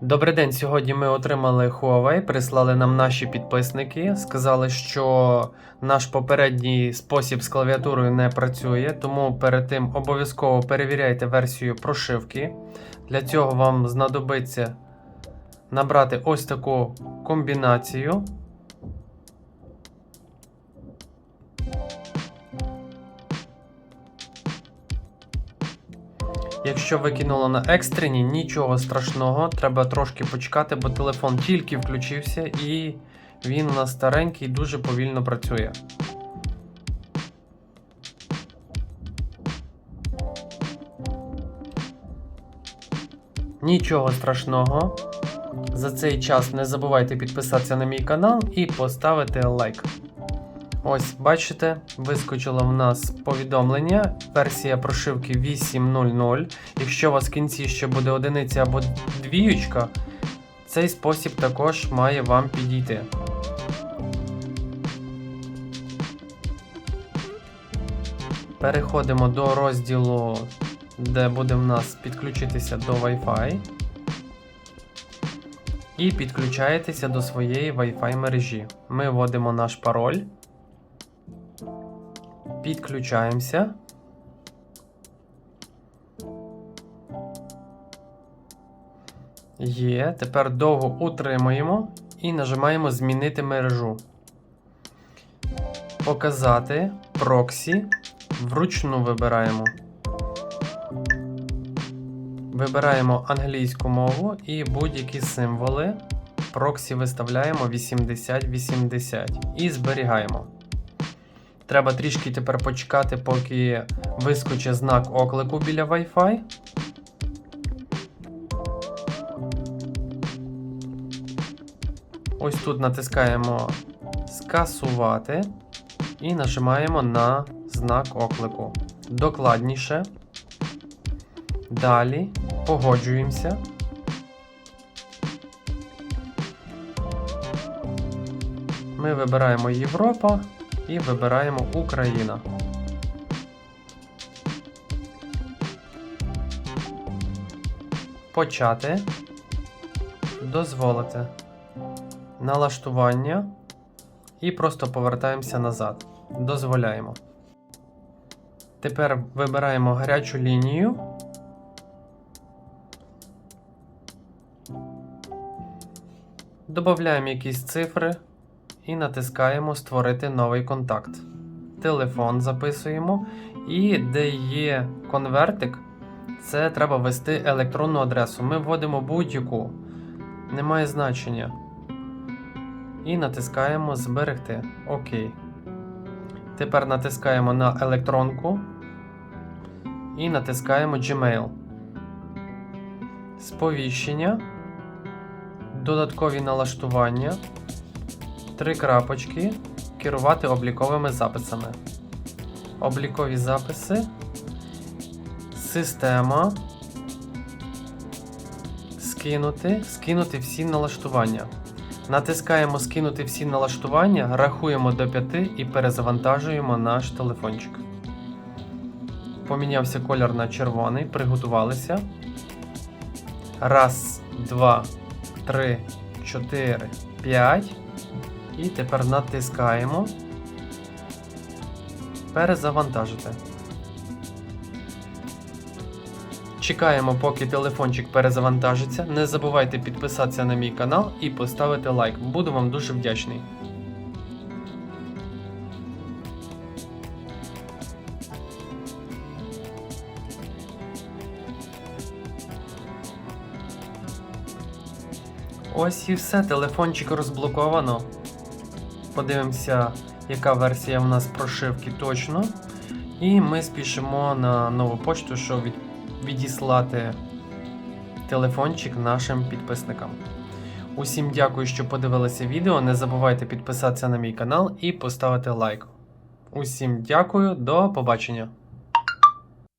Добрий день. Сьогодні ми отримали Huawei, прислали нам наші підписники. Сказали, що наш попередній спосіб з клавіатурою не працює, тому перед тим обов'язково перевіряйте версію прошивки. Для цього вам знадобиться набрати ось таку комбінацію. Якщо викинуло на екстрені, нічого страшного, треба трошки почекати, бо телефон тільки включився і він у нас старенький, дуже повільно працює. Нічого страшного. За цей час не забувайте підписатися на мій канал і поставити лайк. Ось, бачите, вискочило в нас повідомлення. Версія прошивки 8.0.0. Якщо у вас в кінці ще буде одиниця або двіючка, цей спосіб також має вам підійти. Переходимо до розділу, де буде в нас підключитися до Wi-Fi. І підключаєтеся до своєї Wi-Fi мережі. Ми вводимо наш пароль. Підключаємося. Є. Тепер довго утримуємо і нажимаємо Змінити мережу. Показати проксі. Вручну вибираємо. Вибираємо англійську мову і будь-які символи. Проксі виставляємо 8080 і зберігаємо. Треба трішки тепер почекати, поки вискочить знак оклику біля Wi-Fi. Ось тут натискаємо скасувати і нажимаємо на знак оклику. Докладніше. Далі погоджуємося. Ми вибираємо Європа і вибираємо Україна. Почати. Дозволити. Налаштування. І просто повертаємося назад. Дозволяємо. Тепер вибираємо гарячу лінію. Додаємо якісь цифри і натискаємо Створити новий контакт. Телефон записуємо. І де є конвертик, це треба ввести електронну адресу. Ми вводимо будь-яку, немає значення. І натискаємо Зберегти. ОК. Тепер натискаємо на електронку і натискаємо Gmail. Сповіщення, додаткові налаштування три крапочки керувати обліковими записами. Облікові записи, система. Скинути, скинути всі налаштування. Натискаємо скинути всі налаштування, рахуємо до 5 і перезавантажуємо наш телефончик. Помінявся колір на червоний, приготувалися. Раз, два, три, чотири, п'ять. І тепер натискаємо перезавантажити. Чекаємо, поки телефончик перезавантажиться. Не забувайте підписатися на мій канал і поставити лайк. Буду вам дуже вдячний. Ось і все, телефончик розблоковано. Подивимося, яка версія в нас прошивки точно. І ми спішимо на нову почту, щоб від... відіслати телефончик нашим підписникам. Усім дякую, що подивилися відео. Не забувайте підписатися на мій канал і поставити лайк. Усім дякую, до побачення!